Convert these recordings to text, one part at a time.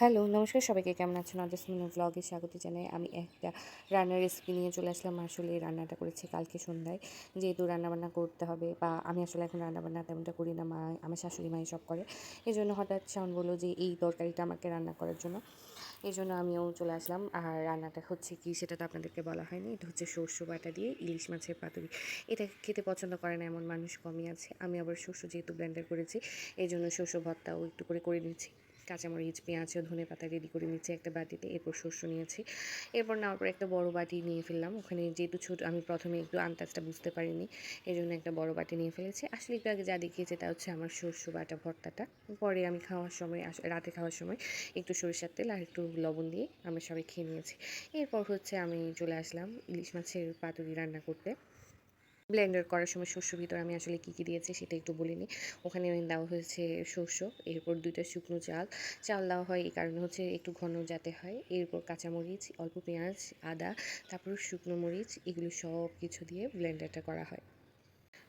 Hello, নমস্কার সবাইকে। কেমন আছেন? অজস্মিন ব্লগে স্বাগত জানাই। আমি একটা রান্নার রেসিপি নিয়ে চলে আসলাম। আসলে রান্নাটা করেছি কালকে সন্ধ্যায়। যেহেতু রান্নাবান্না করতে হবে বা আমি আসলে এখন রান্নাবান্না তেমনটা করি না, মা আমার শাশুড়ি মাই সব করে। এই জন্য হঠাৎ শাওন বলল যে এই তরকারিটা আমাকে রান্না করার জন্য। এই জন্য আমিও চলে আসলাম। আর রান্নাটা হচ্ছে কি, সেটা তো আপনাদেরকে বলা হয়নি। এটা হচ্ছে সর্ষে বাটা দিয়ে ইলিশ মাছের পাতুরি। এটা খেতে পছন্দ করে না এমন মানুষ কমই আছে। আমি আবার শস্য যেহেতু ব্লেন্ডার করেছি এই জন্য শস্য ভর্তাও একটু করে করে নিচ্ছি। কাঁচামরিচ, পেঁয়াজ ও ধনে পাতা রেডি করে নিচ্ছি একটা বাটিতে, এরপর শস্য নিয়েছি। এরপর নেওয়ার পর একটা বড় বাটি নিয়ে ফেললাম। ওখানে যেহেতু ছোট, আমি প্রথমে একটু আন্দাজটা বুঝতে পারিনি এই জন্য একটা বড় বাটি নিয়ে ফেলেছি। আসলে একটু আগে যা দেখিয়েছে তা হচ্ছে আমার শস্য বাটা ভর্তাটা। পরে আমি খাওয়ার সময় রাতে খাওয়ার সময় একটু সরিষার তেল আর একটু লবণ দিয়ে আমরা সবাই খেয়ে নিয়েছি। এরপর হচ্ছে আমি চলে আসলাম ইলিশ মাছের পাতুরি রান্না করতে। ব্লেন্ডার করার সময় শস্য ভিতর আমি আসলে কী কী দিয়েছি সেটা একটু বলিনি। ওখানে দেওয়া হয়েছে শস্য এরপর দুইটা শুকনো চাল। চাল দেওয়া হয় এই কারণে হচ্ছে একটু ঘন যাতে হয়। এরপর কাঁচামরিচ, অল্প পেঁয়াজ, আদা, তারপর শুকনো মরিচ, এগুলো সব কিছু দিয়ে ব্লেন্ডারটা করা হয়।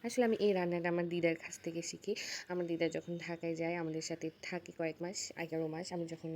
আসলে আমি এই রান্নাটা আমার দিদার কাছ থেকে শিখি। আমার দিদা যখন ঢাকায় যায়, আমাদের সাথে থাকে কয়েক মাস, এগারো মাস, আমি যখন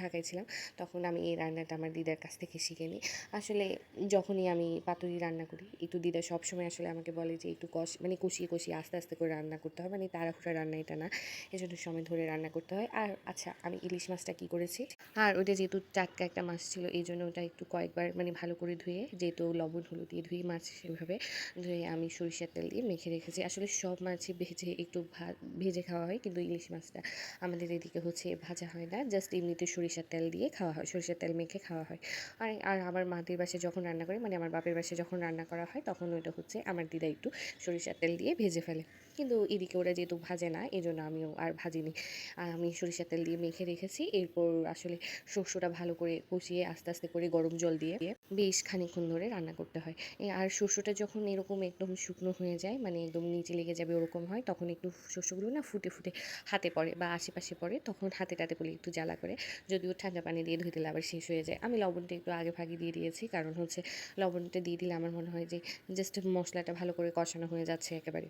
ঢাকায় ছিলাম, তখন আমি এই রান্নাটা আমার দিদার কাছ থেকে শিখে নিই। আসলে যখনই আমি পাতুরি রান্না করি, একটু দিদা সবসময় আসলে আমাকে বলে যে, একটু কষ মানে কষিয়ে কষিয়ে আস্তে আস্তে করে রান্না করতে হয় মানে তাড়াহুড়া রান্না এটা না। এজন্য সময় ধরে রান্না করতে হয়। আর আচ্ছা আমি ইলিশ মাছটা কী করেছি? আর ওইটা যেহেতু টাটকা একটা মাছ ছিল, এই জন্য ওটা একটু কয়েকবার মানে ভালো করে ধুয়ে, যেহেতু লবণ, হলুদ দিয়ে ধুয়ে মাছ সেভাবে, ধুয়ে আমি সরিষার তেল দিয়ে মেখে রেখেছি। আসলে সব মাছই ভেজে একটু ভা- ভেজে খাওয়া হয়, কিন্তু ইলিশ মাছটা আমাদের এদিকে হচ্ছে ভাজা হয় না। জাস্ট এমনিতে সরিষার তেল দিয়ে খাওয়া হয়, সরিষার তেল মেখে খাওয়া হয়। আর আর আমার মাদের বাসায় যখন রান্না করি মানে আমার বাপের বাসায় যখন রান্না করা হয়, তখন ওইটা হচ্ছে আমার দিদা একটু সরিষার তেল দিয়ে ভেজে ফেলে। কিন্তু এদিকে ওরা যেহেতু ভাজে না এই জন্য আমিও আর ভাজিনি। আমি সরিষার তেল দিয়ে মেখে রেখেছি। এরপর আসলে শস্যটা ভালো করে কষিয়ে আস্তে আস্তে করে গরম জল দিয়ে বেশ খানিক্ষণ ধরে রান্না করতে হয়। আর শস্যটা যখন এরকম একদম শুকনো হয়ে যায় মানে একদম নিচে লেগে যাবে ওরকম হয়, তখন একটু শস্যগুলো না ফুটে ফুটে হাতে পড়ে বা আশেপাশে পড়ে, তখন হাতে টাতে বলে একটু জ্বালা করে। যদিও ঠান্ডা পানি দিয়ে ধুয়ে দিলে আবার শেষ হয়ে যায়। আমি লবণটা একটু আগে ভাগে দিয়ে দিয়েছি, কারণ হচ্ছে লবণটা দিয়ে দিলে আমার মনে হয় যে জাস্ট মশলাটা ভালো করে কষানো হয়ে যাচ্ছে একেবারে।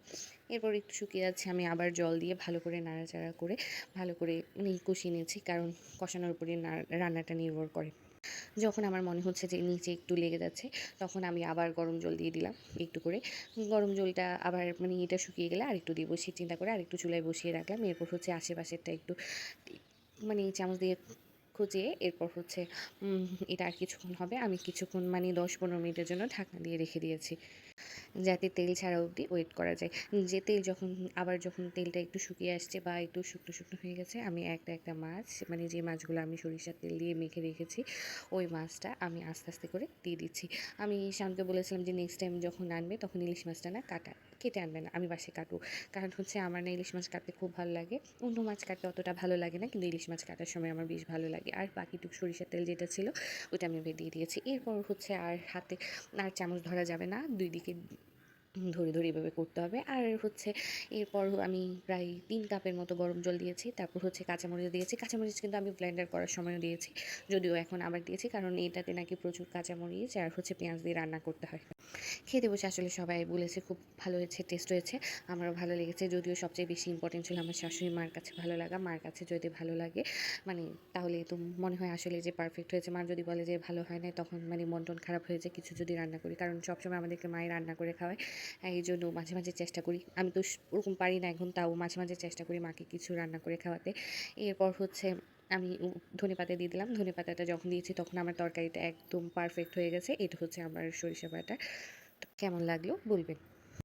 এরপর একটু শুকিয়ে যাচ্ছে, আমি আবার জল দিয়ে ভালো করে নাড়াচাড়া করে, ভালো করে মানে কষিয়ে নিয়েছি, কারণ কষানোর উপরে রান্নাটা নির্ভর করে। যখন আমার মনে হচ্ছে যে নিচে একটু লেগে যাচ্ছে, তখন আমি আবার গরম জল দিয়ে দিলাম একটু করে। গরম জলটা আবার মানে এটা শুকিয়ে গেলে আরেকটু দিয়ে বসিয়ে, চিন্তা করে আরেকটু চুলায় বসিয়ে রাখলাম। এরপর হচ্ছে আশেপাশেরটা একটু মানে চামচ দিয়ে খুঁজিয়ে এরপর হচ্ছে এটা আর কিছুক্ষণ হবে। আমি কিছুক্ষণ মানে দশ পনেরো মিনিটের জন্য ঢাকনা দিয়ে রেখে দিয়েছি, যাতে তেল ছাড়া অবধি ওয়েট করা যায়। যে তেল যখন, আবার যখন তেলটা একটু শুকিয়ে আসছে বা একটু শুকনো শুকনো হয়ে গেছে, আমি একটা একটা মাছ মানে যে মাছগুলো আমি সরিষার তেল দিয়ে মেখে রেখেছি, ওই মাছটা আমি আস্তে আস্তে করে দিয়ে দিচ্ছি। আমি শামকে বলেছিলাম যে নেক্সট টাইম যখন আনবে তখন ইলিশ মাছটা না কাটা, কেটে আনবে না, আমি বাসে কাটবো। কারণ হচ্ছে আমার না ইলিশ মাছ কাটতে খুব ভালো লাগে। অন্য মাছ কাটতে অতটা ভালো লাগে না, কিন্তু ইলিশ মাছ কাটার সময় আমার বেশ ভালো লাগে। আর বাকিটুকু সরিষার তেল যেটা ছিল ওটা আমি দিয়ে দিয়েছি। এরপর হচ্ছে আর হাতে আর চামচ ধরা যাবে না। দুই দিকে ধরে ধরে এভাবে করতে হবে। আর হচ্ছে এরপর আমি প্রায় তিন কাপের মতো গরম জল দিয়েছি। তারপর হচ্ছে কাঁচামরিচ দিয়েছি। কাঁচামরিচ কিন্তু আমি ব্লেন্ডার করার সময়ও দিয়েছি। যদিও এখন আবার দিয়েছি, কারণ এটাতে নাকি প্রচুর কাঁচামরিচ আর হচ্ছে পেঁয়াজ দিয়ে রান্না করতে হয়। খেতে বসে আসলে সবাই বলেছে, খুব ভালো হয়েছে টেস্ট হয়েছে। আমারও ভালো লেগেছে। যদিও সবচেয়ে বেশি ইম্পর্টেন্ট ছিল আমার শাশুড়ি মার কাছে ভালো লাগা। মার কাছে যদি ভালো লাগে মানে তাহলে তো মনে হয় আসলে যে পারফেক্ট হয়েছে। মা যদি বলে যে ভালো হয় না তখন মানে মন টন খারাপ হয়ে যায়। কিছু যদি রান্না করি। কারণ সবসময় আমাদেরকে মায়ের রান্না করে খাওয়ায়। এই জন্য মাঝে মাঝে চেষ্টা করি। আমি তো ওরকম পারি না এখন, তাও মাঝে মাঝে চেষ্টা করি মাকে কিছু রান্না করে খাওয়াতে। এরপর হচ্ছে আমি ধনে পাতা দিয়ে দিলাম। ধনে পাতাটা যখন দিয়েছি তখন আমার তরকারিটা একদম পারফেক্ট হয়ে গেছে। এটা হচ্ছে আমার সরিষা বাটা। কেমন লাগল বলবেন?